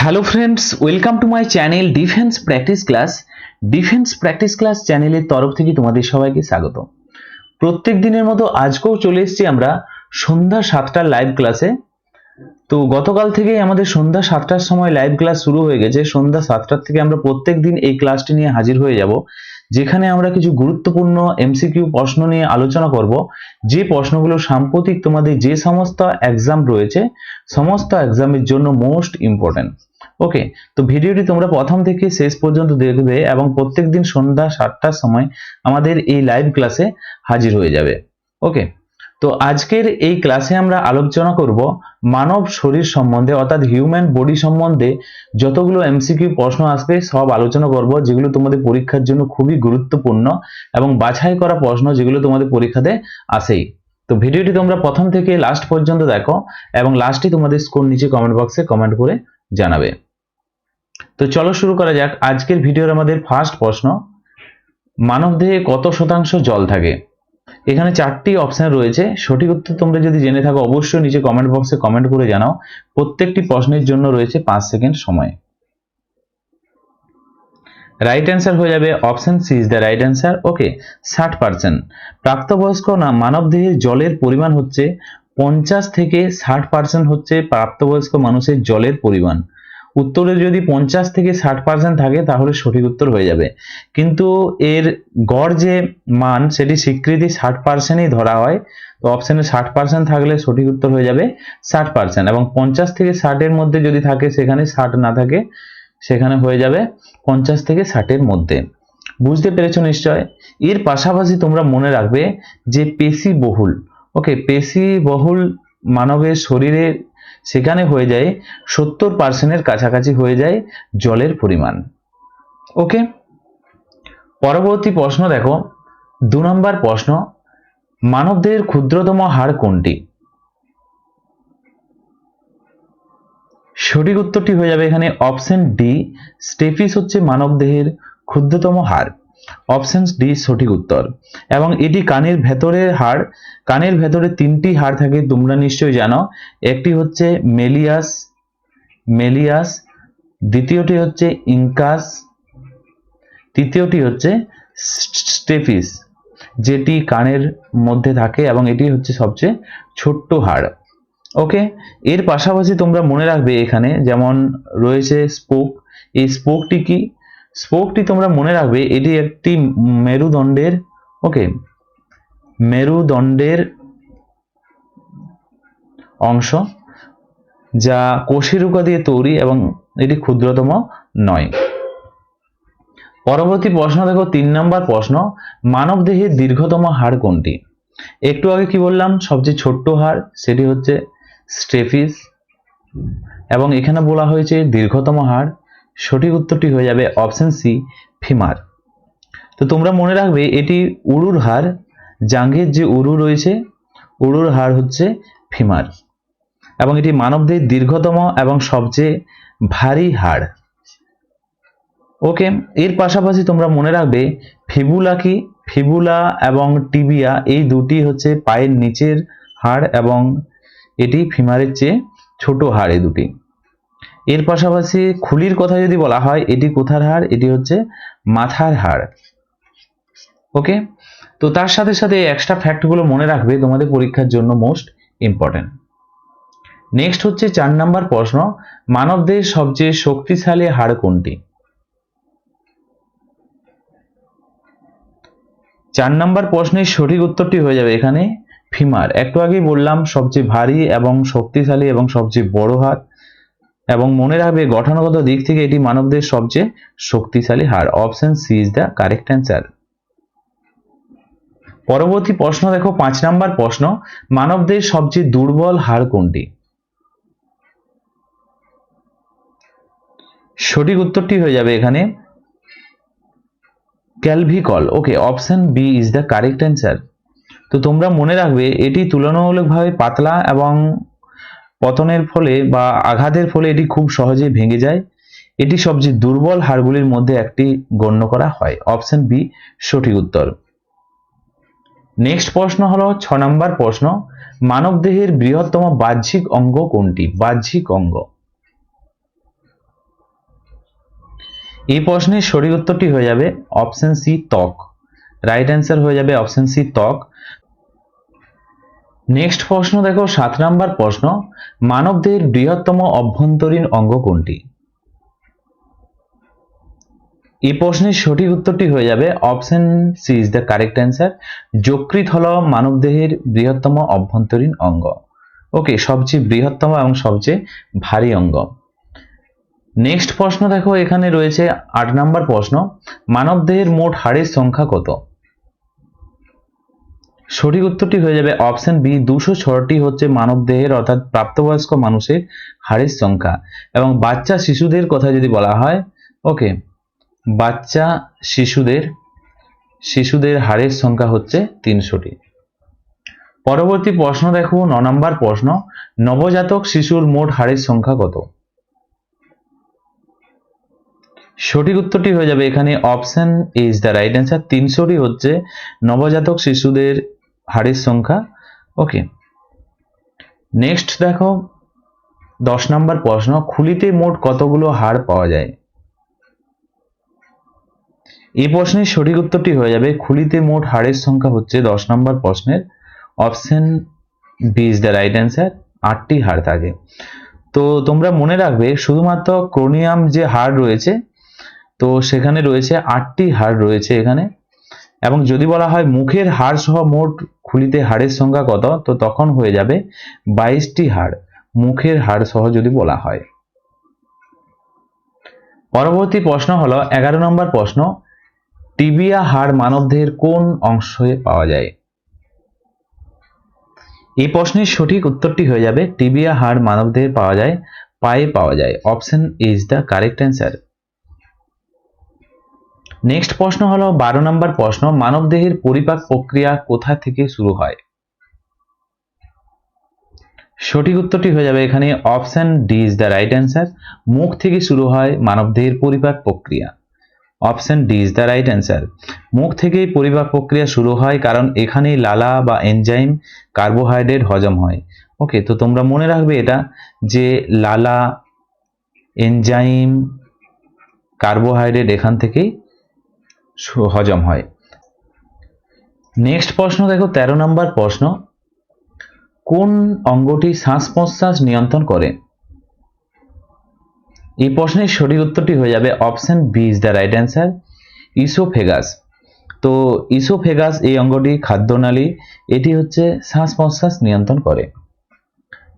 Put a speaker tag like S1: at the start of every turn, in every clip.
S1: Hello friends welcome to my channel defence practice class defence practice class চ্যানেলের তরফ থেকে তোমাদের সবাইকে স্বাগত। প্রত্যেক দিনের মতো আজকেও চলে এসেছি আমরা সন্ধ্যা সাতটার লাইভ ক্লাসে তো গতকাল থেকেই আমাদের সন্ধ্যা সাতটার সময় লাইভ ক্লাস শুরু হয়ে গেছে। সন্ধ্যা সাতটার থেকে আমরা প্রত্যেক দিন এই ক্লাসটি নিয়ে হাজির হয়ে যাব, যেখানে আমরা কিছু গুরুত্বপূর্ণ এমসিকিউ প্রশ্ন নিয়ে আলোচনা করব। যে প্রশ্নগুলো সাম্প্রতিক তোমাদের যে সমস্ত এক্সাম রয়েছে, সমস্ত এক্সামের জন্য মোস্ট ইম্পর্টেন্ট ওকে তো ভিডিওটি তোমরা প্রথম থেকে শেষ পর্যন্ত দেখবে এবং প্রত্যেক দিন সন্ধ্যা সাতটার সময় আমাদের এই লাইভ ক্লাসে হাজির হয়ে যাবে। ওকে তো আজকের এই ক্লাসে আমরা আলোচনা করব মানব শরীর সম্বন্ধে, অর্থাৎ হিউম্যান বডি সম্বন্ধে যতগুলো এমসিকিউ প্রশ্ন আসবে, সব আলোচনা করব, যেগুলো তোমাদের পরীক্ষার জন্য খুবই গুরুত্বপূর্ণ এবং বাছাই করা প্রশ্ন যেগুলো তোমাদের পরীক্ষাতে আসেই। তো ভিডিওটি তোমরা প্রথম থেকে লাস্ট পর্যন্ত দেখো এবং লাস্টে তোমাদের স্কোর নিচে কমেন্ট বক্সে কমেন্ট করে জানাবে। তো চলো শুরু করা যাক। আজকের ভিডিওর আমাদের ফার্স্ট প্রশ্ন মানবদেহে কত শতাংশ জল থাকে? এখানে চারটি অপশন রয়েছে। সঠিক উত্তর তোমরা যদি জেনে থাকো, অবশ্যই নিচে কমেন্ট বক্সে কমেন্ট করে জানাও। প্রত্যেকটি প্রশ্নের জন্য রয়েছে পাঁচ সেকেন্ড সময়। রাইট অ্যান্সার হয়ে যাবে option C is the right answer okay ষাট পার্সেন্ট প্রাপ্তবয়স্ক না মানবদেহের জলের পরিমাণ হচ্ছে পঞ্চাশ থেকে ষাট পার্সেন্ট হচ্ছে প্রাপ্তবয়স্ক মানুষের জলের পরিমাণ। উত্তরে যদি পঞ্চাশ থেকে ষাট পার্সেন্ট থাকে, তাহলে সঠিক উত্তর হয়ে যাবে। কিন্তু এর গড় যে মান, সেটি স্বীকৃতি ষাট পার্সেন্টই ধরা হয়। তো অপশানে ষাট পার্সেন্ট থাকলে সঠিক উত্তর হয়ে যাবে ষাট পার্সেন্ট এবং পঞ্চাশ থেকে ষাটের মধ্যে যদি থাকে, সেখানে ষাট না থাকে, সেখানে হয়ে যাবে পঞ্চাশ থেকে ষাটের মধ্যে। বুঝতে পেরেছ নিশ্চয়? এর পাশাপাশি তোমরা মনে রাখবে যে পেশি বহুল ওকে পেশি বহুল মানবের শরীরে সেখানে হয়ে যায় সত্তর পার্সেন্টের কাছাকাছি হয়ে যায় জলের পরিমাণ। ওকে পরবর্তী প্রশ্ন দেখো। দু নম্বর প্রশ্ন মানবদেহের ক্ষুদ্রতম হার কোনটি? সঠিক উত্তরটি হয়ে যাবে এখানে অপশন ডি স্টেফিস হচ্ছে মানবদেহের ক্ষুদ্রতম হাড় অপশন ডি সঠিক উত্তর। এবং এটি কানের ভেতরের হাড়। কানের ভেতরে তিনটি হাড় থাকে, তোমরা নিশ্চয়ই জানো। একটি হচ্ছে মেলিয়াস মেলিয়াস, দ্বিতীয়টি হচ্ছে ইনকাস, তৃতীয়টি হচ্ছে স্টেফিস, যেটি কানের মধ্যে থাকে এবং এটি হচ্ছে সবচেয়ে ছোট্ট হাড়। ওকে এর পাশাপাশি তোমরা মনে রাখবে এখানে, যেমন রয়েছে স্পোক এই স্পোকটি কি? স্পোকটি তোমরা মনে রাখবে, এটি একটি মেরুদণ্ডের, ওকে, মেরুদণ্ডের অংশ যা কোষিরুকা দিয়ে তৈরি এবং এটি ক্ষুদ্রতম নয়। পরবর্তী প্রশ্ন দেখো, তিন নম্বর প্রশ্ন মানব দেহের দীর্ঘতম হাড় কোনটি? একটু আগে কি বললাম, সবচেয়ে ছোট্ট হাড় সেটি হচ্ছে স্টেফিস এবং এখানে বলা হয়েছে দীর্ঘতম হাড় সঠিক উত্তরটি হয়ে যাবে অপশন সি, ফিমার। তো তোমরা মনে রাখবে, এটি উরুর হাড় জাঙ্গের যে উরু রয়েছে, উরুর হাড় হচ্ছে ফিমার। এবং এটি মানবদের দীর্ঘতম এবং সবচেয়ে ভারী হাড় ওকে, এর পাশাপাশি তোমরা মনে রাখবে, ফিবুলা কি? ফিবুলা এবং টিবিয়া, এই দুটি হচ্ছে পায়ের নিচের হাড় এবং এটি ফিমারের চেয়ে ছোট হাড় এই দুটি। এর পাশাপাশি খুলির কথা যদি বলা হয়, এটি কোথার হাড়? এটি হচ্ছে মাথার হাড়। ওকে? তো তার সাথে সাথে এক্সট্রা ফ্যাক্টগুলো মনে রাখবে, তোমাদের পরীক্ষার জন্য মোস্ট ইম্পর্টেন্ট নেক্সট হচ্ছে চার নাম্বার প্রশ্ন, মানবদের সবচেয়ে শক্তিশালী হাড় কোনটি? চার নাম্বার প্রশ্নের সঠিক উত্তরটি হয়ে যাবে এখানে ফিমার একটু আগেই বললাম, সবচেয়ে ভারী এবং শক্তিশালী এবং সবচেয়ে বড় হাড়। এবং মনে রাখবে, গঠনগত দিক থেকে এটি মানবদের সবচেয়ে শক্তিশালী হাড় option C is the correct answer পরবর্তী প্রশ্ন দেখো, পাঁচ নাম্বার প্রশ্ন, মানবদের সবচেয়ে দুর্বল হাড় কোনটি? সঠিক উত্তরটি হয়ে যাবে এখানে clavicle. Okay option B is the correct answer তো তোমরা মনে রাখবে, এটি তুলনামূলকভাবে পাতলা এবং পতনের ফলে বা আঘাতের ফলে এটি খুব সহজেই ভেঙে যায়। এটি সবচেয়ে দুর্বল হাড়গুলির মধ্যে একটি গণ্য করা হয়। অপশন বি, সঠিক উত্তর। নেক্সট প্রশ্ন হলো ছ নম্বর প্রশ্ন, মানবদেহের বৃহত্তম বাহ্যিক অঙ্গ কোনটি? বাহ্যিক অঙ্গ। এই প্রশ্নের সঠিক উত্তরটি হয়ে যাবে অপশন সি, ত্বক। রাইট অ্যান্সার হয়ে যাবে অপশন সি, ত্বক। নেক্সট প্রশ্ন দেখো, সাত নাম্বার প্রশ্ন মানবদেহের বৃহত্তম অভ্যন্তরীণ অঙ্গ কোনটি? এই প্রশ্নের সঠিক উত্তরটি হয়ে যাবে option C is the correct answer যকৃত হল মানবদেহের বৃহত্তম অভ্যন্তরীণ অঙ্গ। ওকে, সবচেয়ে বৃহত্তম এবং সবচেয়ে ভারী অঙ্গ। নেক্সট প্রশ্ন দেখো, এখানে রয়েছে আট নাম্বার প্রশ্ন, মানবদেহের মোট হাড়ের সংখ্যা কত? সঠিক উত্তরটি হয়ে যাবে অপশন বি, দুশো ছটি হচ্ছে মানবদেহের, অর্থাৎ প্রাপ্তবয়স্ক মানুষের হাড়ের সংখ্যা। এবং বাচ্চা শিশুদের কথা যদি বলা হয় ওকে বাচ্চা শিশুদের শিশুদের হাড়ের সংখ্যা হচ্ছে তিনশোটি। পরবর্তী প্রশ্ন দেখো, ন নম্বর প্রশ্ন, নবজাতক শিশুর মোট হাড়ের সংখ্যা কত? সঠিক উত্তরটি হয়ে যাবে এখানে option is the right answer, তিনশোটি হচ্ছে নবজাতক শিশুদের হাড়ের সংখ্যা ওকে নেক্সট দেখো, দশ নম্বর প্রশ্ন, খুলিতে মোট কতগুলো হাড় পাওয়া যায়? এই প্রশ্নের সঠিক উত্তরটি হয়ে যাবে, খুলিতে মোট হাড়ের সংখ্যা হচ্ছে দশ নম্বর প্রশ্নের option B is the right answer আটটি হাড় থাকে। তো তোমরা মনে রাখবে, শুধুমাত্র ক্রোনিয়াম যে হাড় রয়েছে, তো সেখানে রয়েছে আটটি হাড় রয়েছে এখানে। এবং যদি বলা হয় মুখের হাড় সহ মোট খুলিতে হাড়ের সংখ্যা কত, তো তখন হয়ে যাবে বাইশটি হাড়। মুখের হাড় সহ যদি বলা হয়। পরবর্তী প্রশ্ন হলো, এগারো নম্বর প্রশ্ন, টিবিয়া হাড় মানবদেহের কোন অংশে পাওয়া যায়? এই প্রশ্নের সঠিক উত্তরটি হয়ে যাবে, টিবিয়া হাড় মানবদেহে পাওয়া যায়, পায়ে পাওয়া যায়। Option is the correct answer next প্রশ্ন হলো, বারো নম্বর প্রশ্ন, মানবদেহের পরিপাক প্রক্রিয়া কোথা থেকে শুরু হয়? সঠিক উত্তরটি হয়ে যাবে এখানে option D is the right answer মুখ থেকে শুরু হয় মানবদেহের পরিপাক প্রক্রিয়া। Option D is the right answer মুখ থেকেই পরিপাক প্রক্রিয়া শুরু হয় কারণ এখানে লালা বা এনজাইম কার্বোহাইড্রেট হজম হয়। ওকে তো তোমরা মনে রাখবে এটা যে লালা এনজাইম কার্বোহাইড্রেট এখান থেকেই হজম হয়। নেক্সট প্রশ্ন, দেখো, তেরো নম্বর প্রশ্ন। কোন অঙ্গটি শ্বাস প্রশ্বাস নিয়ন্ত্রণ করে? এই প্রশ্নের সঠিক উত্তরটি হয়ে যাবে option B is the right answer, oesophagus. তো ইসোফেগাস এই অঙ্গটি খাদ্যনালী এটি হচ্ছে শ্বাস প্রশ্বাস নিয়ন্ত্রণ করে।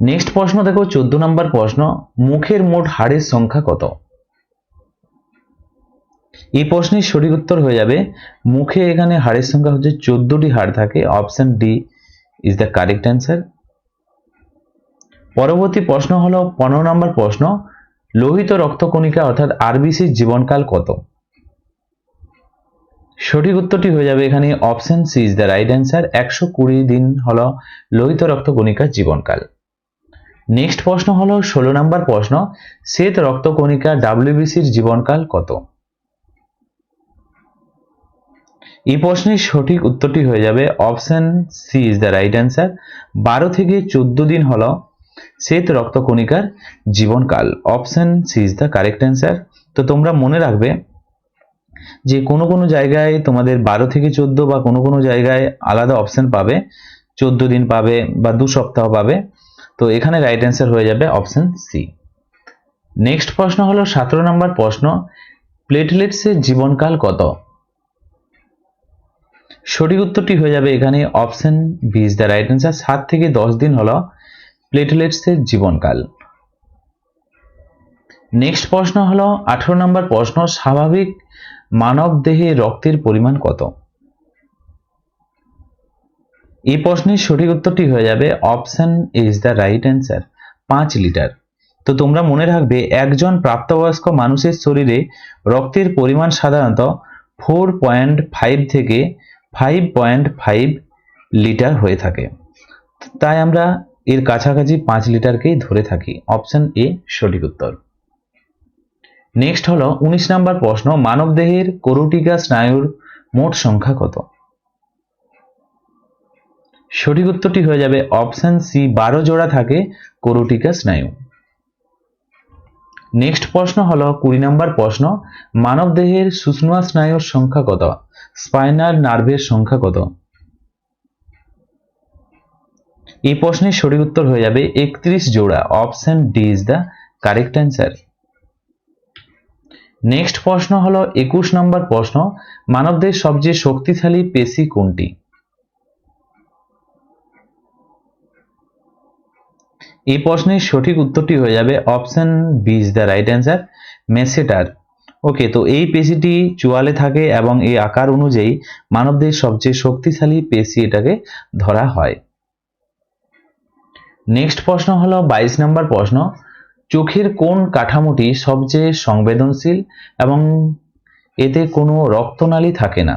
S1: নেক্সট প্রশ্ন, দেখো, চোদ্দ নম্বর প্রশ্ন, মুখের মোট হাড়ের সংখ্যা কত? এই প্রশ্নের সঠিক উত্তর হয়ে যাবে, মুখে এখানে হাড়ের সংখ্যা হচ্ছে চোদ্দটি হাড় থাকে option D is the correct answer পরবর্তী প্রশ্ন হলো, পনেরো নম্বর প্রশ্ন, লোহিত রক্তকণিকা অর্থাৎ আরবিসির জীবনকাল কত? সঠিক উত্তরটি হয়ে যাবে এখানে option C is the right answer একশো কুড়ি দিন হলো লোহিত রক্তকণিকার জীবনকাল। নেক্সট প্রশ্ন হলো, ষোলো নম্বর প্রশ্ন, শ্বেত রক্তকণিকা ডাব্লিউবিসির জীবনকাল কত? এই প্রশ্নের সঠিক উত্তরটি হয়ে যাবে option C is the right answer. বারো থেকে চোদ্দ দিন হল শ্বেত রক্তকণিকার জীবনকাল। Option C is the correct answer. তো তোমরা মনে রাখবে যে কোনো কোনো জায়গায় তোমাদের বারো থেকে চোদ্দ বা কোনো কোনো জায়গায় আলাদা অপশন পাবে। চোদ্দ দিন পাবে বা দু সপ্তাহ পাবে। তো এখানে রাইট অ্যান্সার হয়ে যাবে অপশন সি। নেক্সট প্রশ্ন হলো, সতেরো নম্বর প্রশ্ন, প্লেটলেটসের জীবনকাল কত? সঠিক উত্তরটি হয়ে যাবে এখানে option B is the right answer সাত থেকে দশ দিন হলো প্লেটলেটসের জীবনকাল। নেক্সট প্রশ্ন হলো, আঠারো নম্বর প্রশ্ন, স্বাভাবিক মানব দেহে রক্তের পরিমাণ কত? এই প্রশ্নের সঠিক উত্তরটি হয়ে যাবে option is the right answer পাঁচ লিটার। তো তোমরা মনে রাখবে, একজন প্রাপ্তবয়স্ক মানুষের শরীরে রক্তের পরিমাণ সাধারণত ফোর পয়েন্ট ফাইভ থেকে ফাইভ পয়েন্ট ফাইভ লিটার হয়ে থাকে। তাই আমরা এর কাছাকাছি পাঁচ লিটারকেই ধরে থাকি। অপশন এ সঠিক উত্তর। নেক্সট হলো উনিশ নাম্বার প্রশ্ন, মানবদেহের করুটিকা স্নায়ুর মোট সংখ্যা কত? সঠিক উত্তরটি হয়ে যাবে অপশন সি বারো জোড়া থাকে করুটিকা স্নায়ু। নেক্সট প্রশ্ন হলো কুড়ি নম্বর প্রশ্ন মানব দেহের সুষমা স্নায়ুর সংখ্যা কত? স্পাইনাল নার্ভের সংখ্যা কত? এই প্রশ্নের সঠিক উত্তর হয়ে যাবে একত্রিশ জোড়া। Option D is the correct answer next প্রশ্ন হলো একুশ নম্বর প্রশ্ন, মানবদের সবচেয়ে শক্তিশালী পেশি কোনটি? এই প্রশ্নের সঠিক উত্তরটি হয়ে যাবে option B is the right answer masseter okay, তো এই পেশিটি চোয়ালে থাকে এবং এই আকার অনুযায়ী মানবদের সবচেয়ে শক্তিশালী পেশি এটাকে ধরা হয়। নেক্সট প্রশ্ন হলো বাইশ নম্বর প্রশ্ন। চোখের কোন কাঠামোটি সবচেয়ে সংবেদনশীল এবং এতে কোনো রক্তনালী থাকে না?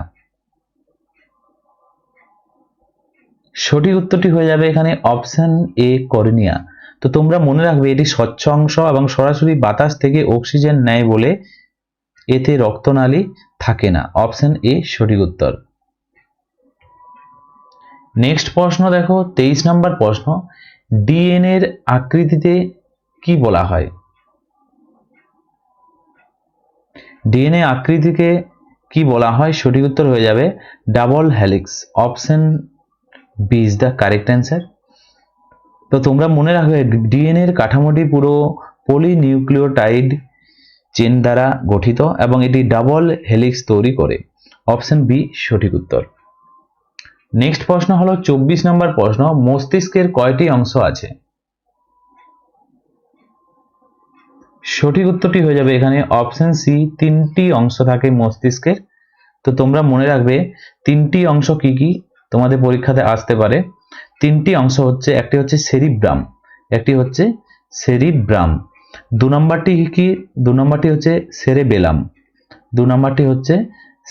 S1: সঠিক উত্তরটি হয়ে যাবে এখানে অপশন এ, কর্নিয়া। তো তোমরা মনে রাখবে এটি স্বচ্ছ অংশ এবং সরাসরি বাতাস থেকে অক্সিজেন নেয় বলে এতে রক্তনালী থাকে না। অপশন এ, সঠিক উত্তর। নেক্সট প্রশ্ন দেখো, তেইশ নম্বর প্রশ্ন ডিএনএ এর আকৃতিতে কি বলা হয়? ডিএনএ আকৃতিকে কি বলা হয়? সঠিক উত্তর হয়ে যাবে double helix. Option B is the correct answer. তো তোমরা মনে রাখবে ডিএনএর কাঠামোটি পুরো পলিনিউক্লিওটাইড চেন দ্বারা গঠিত এবং এটি ডাবল হেলিক্স তৈরি করে। অপশন বি সঠিক উত্তর। নেক্সট প্রশ্ন হলো, চব্বিশ নম্বর প্রশ্ন, মস্তিষ্কের কয়টি অংশ আছে? সঠিক উত্তরটি হয়ে যাবে এখানে অপশন সি তিনটি অংশ থাকে মস্তিষ্কের। তো তোমরা মনে রাখবে, তিনটি অংশ কি কি? তোমাদের পরীক্ষাতে আসতে পারে। তিনটি অংশ হচ্ছে, একটি হচ্ছে সেরিব্রাম একটি হচ্ছে সেরিব্রাম দু নম্বরটি কি? দু নম্বরটি হচ্ছে সেরে বেলাম। দু নম্বরটি হচ্ছে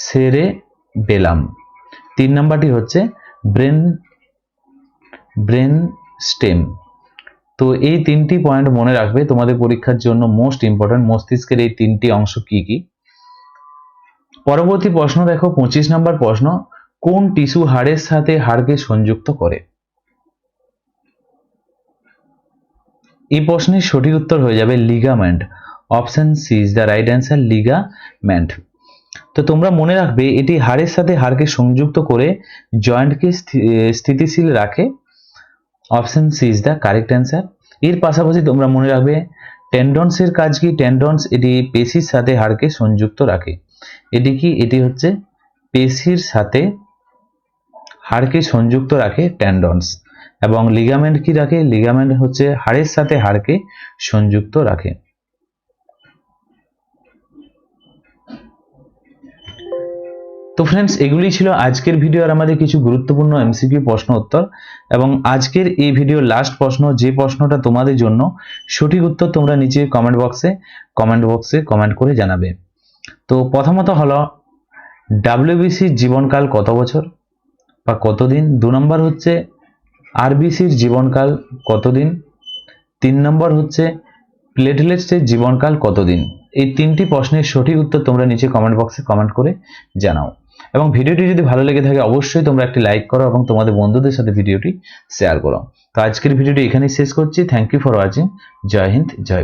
S1: সেরে বেলাম। তিন নম্বরটি হচ্ছে ব্রেন ব্রেন স্টেম তো এই তিনটি পয়েন্ট মনে রাখবে, তোমাদের পরীক্ষার জন্য মোস্ট ইম্পর্টেন্ট মস্তিষ্কের এই তিনটি অংশ কি কি? পরবর্তী প্রশ্ন দেখো, পঁচিশ নম্বর প্রশ্ন, কোন টিস্যু হাড়ের সাথে হাড়কে সংযুক্ত করে? এই প্রশ্নের সঠিক উত্তর হয়ে যাবে ligament option C is the right answer ligament তো তোমরা মনে রাখবে, এটি হাড়ের সাথে হাড়কে সংযুক্ত করে জয়েন্টকে স্থিতিশীল রাখে। Option C is the correct answer এর পাশাপাশি তোমরা মনে রাখবে টেন্ডনসের কাজ কি? টেন্ডনস এটি পেশির সাথে হাড়কে সংযুক্ত রাখে। এটি কি? এটি হচ্ছে পেশির সাথে হাড়কে সংযুক্ত রাখে টেন্ডনস এবং লিগামেন্ট কি রাখে? লিগামেন্ট হচ্ছে হাড়ের সাথে হাড়কে সংযুক্ত রাখে। তো ফ্রেন্ডস এগুলি ছিল আজকের ভিডিওর আমাদের কিছু গুরুত্বপূর্ণ এমসিকিউ প্রশ্ন উত্তর এবং আজকের এই ভিডিও লাস্ট প্রশ্ন, যে প্রশ্নটা তোমাদের জন্য সঠিক উত্তর তোমরা নিচে কমেন্ট বক্সে কমেন্ট বক্সে কমেন্ট করে জানাবে। তো প্রথমত হলো ডাব্লিউবিসির জীবনকাল কত বছর বা কতদিন? দু নম্বর হচ্ছে আরবিসির জীবনকাল কতদিন? তিন নম্বর হচ্ছে প্লেটলেটসের জীবনকাল কতদিন? এই তিনটি প্রশ্নের সঠিক উত্তর তোমরা নিচে কমেন্ট বক্সে কমেন্ট করে জানাও। এবং ভিডিওটি যদি ভালো লেগে থাকে, অবশ্যই তোমরা একটি লাইক করো এবং তোমাদের বন্ধুদের সাথে ভিডিওটি শেয়ার করো। তো আজকের ভিডিওটি এখানেই শেষ করছি। থ্যাংক ইউ ফর ওয়াচিং জয় হিন্দ, জয়